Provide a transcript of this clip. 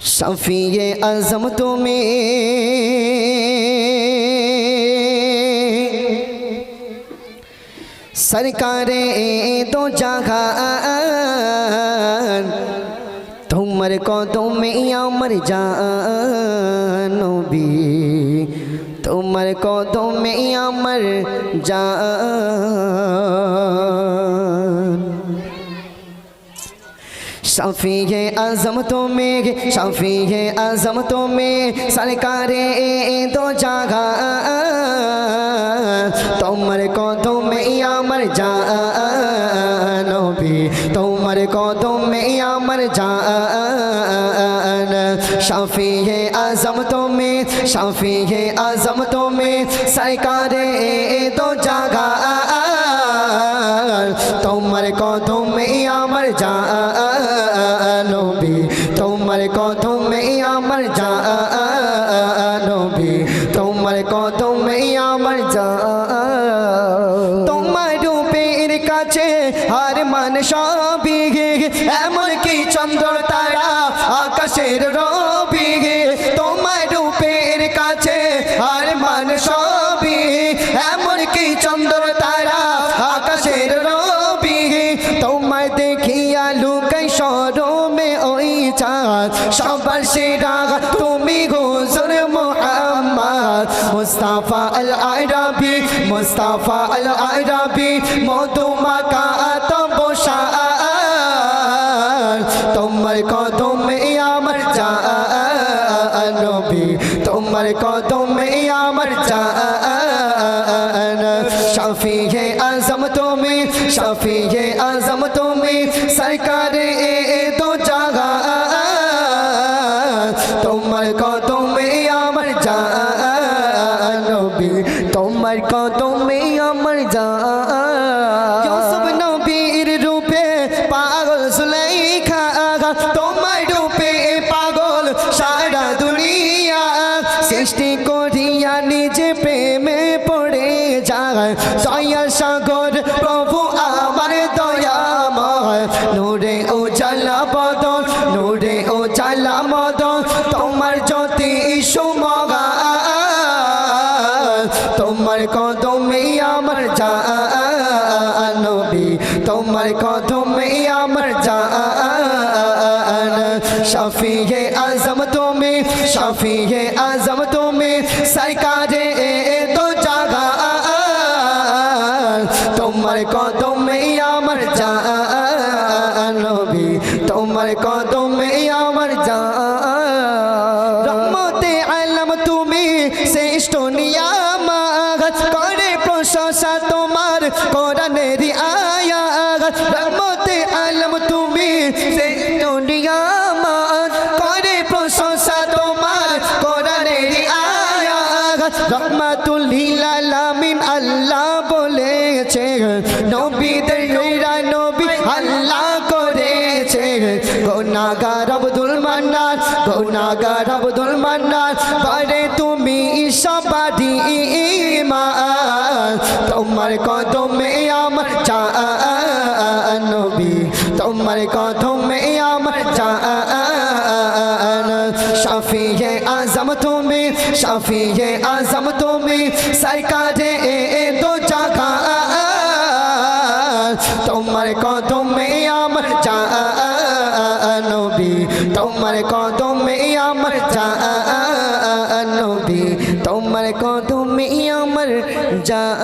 शफी अजम तुम्हें सरकारें दो जहान तुम मर को तुम या मर जानो भी। तुम मर को तुम या मर जान शफी आज़म तो में शफी आज़म तो में सरकार दो जागा तोमर को तुम में आमर जानो भी को तुम में जा जान। शफी आज़म तो में शफी आज़म तो में सरकार दो जागा तोमर को तुम में आमर তোমার কদমে আমার জানবি। তোমার কদমে আমার জান তোমার রূপের কাছে হার মান সবই এমন কি চন্দ্র তারা আকাশের রবি। তোমার রূপের কাছে হার মান সবই এমন কি চন্দ্র তারা আকাশের রবি। তোমায় ওই চাঁদ সবার সেরা তুমি গোসর মোহাম্মদ। মুস্তাফা আল আরবি মুস্তাফা আল আরবি মধুমাকা তবসার তোমার কদমে আমার জানবি তোমার কদমে আমার জান। শফি হে আজম তুমি শফি হে আজম তুমি, সরকারে দো তোমার কদমে আমার যা ইউসুফ নবীর রূপে পাগল সুলাইখা। তোমার রূপে পাগল সারা দুনিয়া। সৃষ্টি করিয়া নিজে প্রেমে পড়ে যায়। সাগর প্রভু তোমার কদমে আমার জানবি তোমার কদমে আমার জান। শফি হে আজম তুমি শফি হে আজম তুমি, সরকারে তো জাগা। তোমার কদমে আমার জানবি তোমার কদমে তোমার কোরআনের আয়াত, রহমতে আলম তুমি। শ্রেষ্ঠ নিয়ামত করে প্রশংসা তোমার। কোরআনের আয়াত, রহমাতুল লিল আলামিন আল্লাহ বলেছে। নবীদের নবী আল্লাহ করেছে। গুনাহগার গুনাহগার আব্দুল মান্নান পারে তুমি সবারি ইমান তোমার কদমে আমার জানবি তোমার কদমে আমার জান। শফি হে আজম তুমি শফি হে আজম তুমি, সরকারে দো জাগা তোমার কদমে আমার জানবি তোমার কদমে আমার জানবি তোমার কদমে আমার জান।